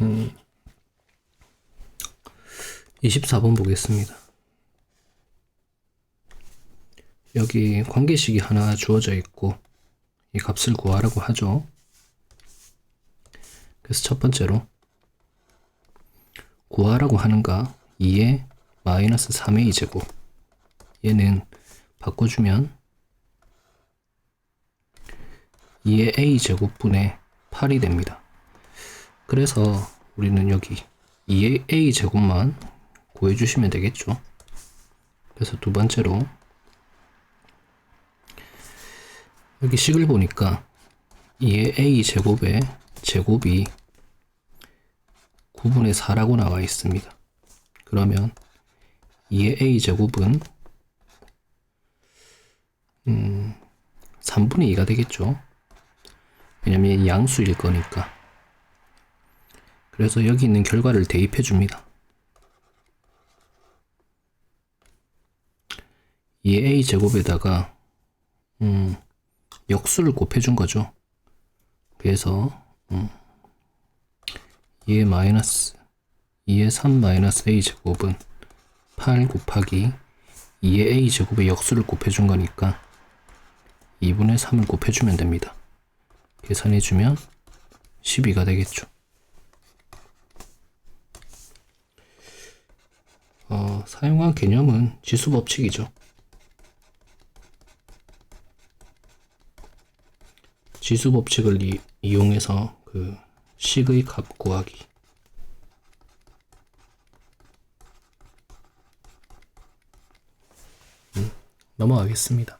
음, 24번 보겠습니다. 여기 관계식이 하나 주어져 있고 이 값을 구하라고 하죠. 그래서 첫 번째로 구하라고 하는가 2의 마이너스 3a 제곱 얘는 바꿔주면 2의 a 제곱분의 8이 됩니다. 그래서 우리는 여기 2의 a 제곱만 구해주시면 되겠죠. 그래서 두 번째로 여기 식을 보니까 2의 a 제곱의 제곱이 9분의 4라고 나와 있습니다. 그러면 2의 a 제곱은 음, 3분의 2가 되겠죠. 왜냐면 양수일 거니까. 그래서 여기 있는 결과를 대입해 줍니다. 2a 제곱에다가 음, 역수를 곱해 준 거죠. 그래서 음, 2의 마이너스 2의 3 마이너스 a 제곱은 8 곱하기 2의 a 제곱의 역수를 곱해 준 거니까 2분의 3을 곱해 주면 됩니다. 계산해 주면 12가 되겠죠. 어, 사용한 개념은 지수 법칙이죠. 지수 법칙을 이, 이용해서 그 식의 값 구하기. 음, 넘어가겠습니다.